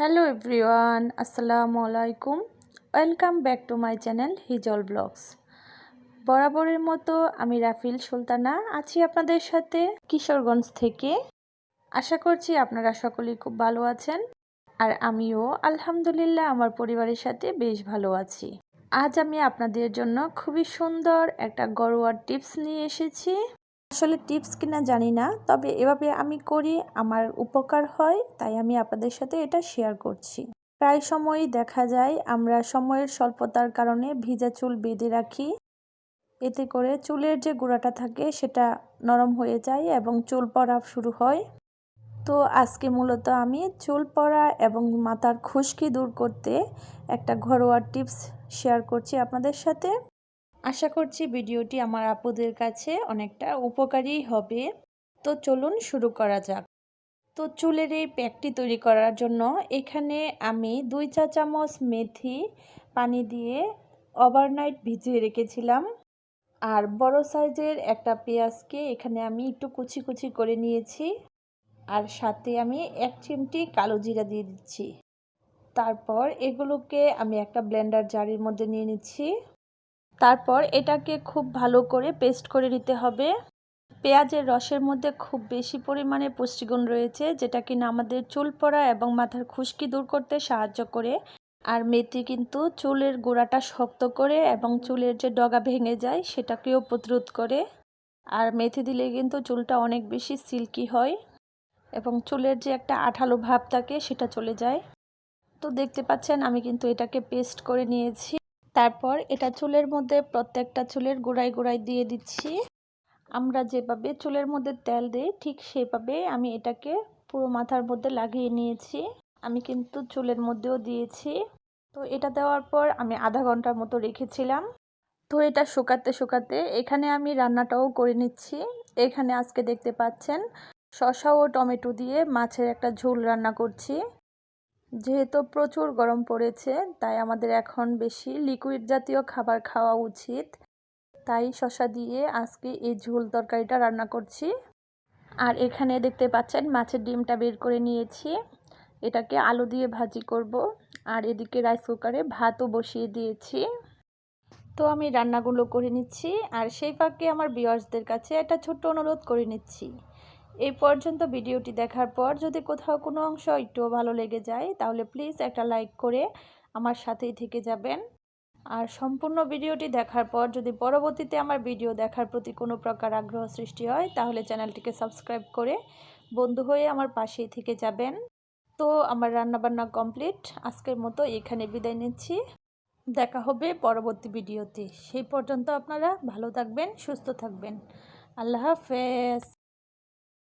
Hello everyone আসসালামু আলাইকুম welcome back to my channel Hijal blogs বরাবরের মতো আমি রাফিল সুলতানা, আছি আপনাদের সাথে কিশোরগঞ্জ থেকে। আশা করছি আপনারা সকলেই খুব ভালো আছেন, আর আমিও আলহামদুলিল্লাহ আমার পরিবারের সাথে বেশ ভালো আছি। আজ আমি আপনাদের জন্য খুবই সুন্দর একটা গরোয়ার টিপস নিয়ে এসেছি। আসলে টিপস কিনা জানি না, তবে এভাবে আমি করি, আমার উপকার হয়, তাই আমি আপনাদের সাথে এটা শেয়ার করছি। প্রায় সময়ই দেখা যায়, আমরা সময়ের স্বল্পতার কারণে ভিজা চুল বেঁধে রাখি। এতে করে চুলের যে গোড়াটা থাকে, সেটা নরম হয়ে যায় এবং চুল পড়া শুরু হয়। তো আজকে মূলত আমি চুল পড়া এবং মাথার খুশকি দূর করতে একটা ঘরোয়া টিপস শেয়ার করছি আপনাদের সাথে। আশা করছি ভিডিওটি আমার আপুদের কাছে অনেকটা উপকারী হবে। তো চলুন শুরু করা যাক। তো চুলের এই প্যাকটি তৈরি করার জন্য এখানে আমি দুই চা চামচ মেথি পানি দিয়ে ওভারনাইট ভিজিয়ে রেখেছিলাম। আর বড় সাইজের একটা পেঁয়াজকে এখানে আমি একটু কুচি কুচি করে নিয়েছি। আর সাথে আমি এক চিমটি কালো জিরা দিয়ে দিচ্ছি। তারপর এগুলোকে আমি একটা ব্লেন্ডার জারির মধ্যে নিয়ে নিচ্ছি। তারপর এটাকে খুব ভালো করে পেস্ট করে নিতে হবে। পেঁয়াজের রসের মধ্যে খুব বেশি পরিমাণে পুষ্টিগুণ রয়েছে যেটা কিনা আমাদের চুল পড়া এবং মাথার খুশকি দূর করতে সাহায্য করে। আর মেথি কিন্তু চুলের গোড়াটা শক্ত করে এবং চুলের যে ডগা ভেঙে যায় সেটাকেও প্রতিরোধ করে। আর মেথি দিলে কিন্তু চুলটা অনেক বেশি সিল্কি হয় এবং চুলের যে একটা আঠালো ভাব থাকে সেটা চলে যায়। তো দেখতে পাচ্ছেন আমি কিন্তু এটাকে পেস্ট করে নিয়েছি। তারপর এটা চুলের মধ্যে প্রত্যেকটা চুলের গোড়ায় গোড়ায় দিয়ে দিচ্ছি। আমরা যেভাবে চুলের মধ্যে তেল দিই, ঠিক সেভাবে আমি এটাকে পুরো মাথার মধ্যে লাগিয়ে নিয়েছি। আমি কিন্তু চুলের মধ্যেও দিয়েছি। তো এটা দেওয়ার পর আমি আধা ঘণ্টার মতো রেখেছিলাম। তো এটা শুকাতে শুকাতে এখানে আমি রান্নাটাও করে নিচ্ছি। এখানে আজকে দেখতে পাচ্ছেন শসা ও টমেটো দিয়ে মাছের একটা ঝোল রান্না করছি। যেহেতু প্রচুর গরম পড়েছে, তাই আমাদের এখন বেশি লিকুইড জাতীয় খাবার খাওয়া উচিত। তাই শশা দিয়ে আজকে এই ঝোল তরকারিটা রান্না করছি। আর এখানে দেখতে পাচ্ছেন মাছের ডিমটা বের করে নিয়েছি। এটাকে আলু দিয়ে ভাজি করব। আর এদিকে রাইস কুকারে ভাতও বসিয়ে দিয়েছি। তো আমি রান্নাগুলো করে নিচ্ছি। আর সেই ফাঁকে আমার বিয়ার্সদের কাছে একটা ছোট্ট অনুরোধ করে নিচ্ছি। এই পর্যন্ত ভিডিওটি দেখার পর যদি কোথাও কোনো অংশ একটুও ভালো লেগে যায়, তাহলে প্লিজ একটা লাইক করে আমার সাথেই থেকে যাবেন। আর সম্পূর্ণ ভিডিওটি দেখার পর যদি পরবর্তীতে আমার ভিডিও দেখার প্রতি কোনো প্রকার আগ্রহ সৃষ্টি হয়, তাহলে চ্যানেলটিকে সাবস্ক্রাইব করে বন্ধু হয়ে আমার পাশেই থেকে যাবেন। তো আমার রান্নাবান্না কমপ্লিট আজকের মতো এখানে বিদায় নিচ্ছি। দেখা হবে পরবর্তী ভিডিওতে। সেই পর্যন্ত আপনারা ভালো থাকবেন, সুস্থ থাকবেন। আল্লাহ হাফেজ।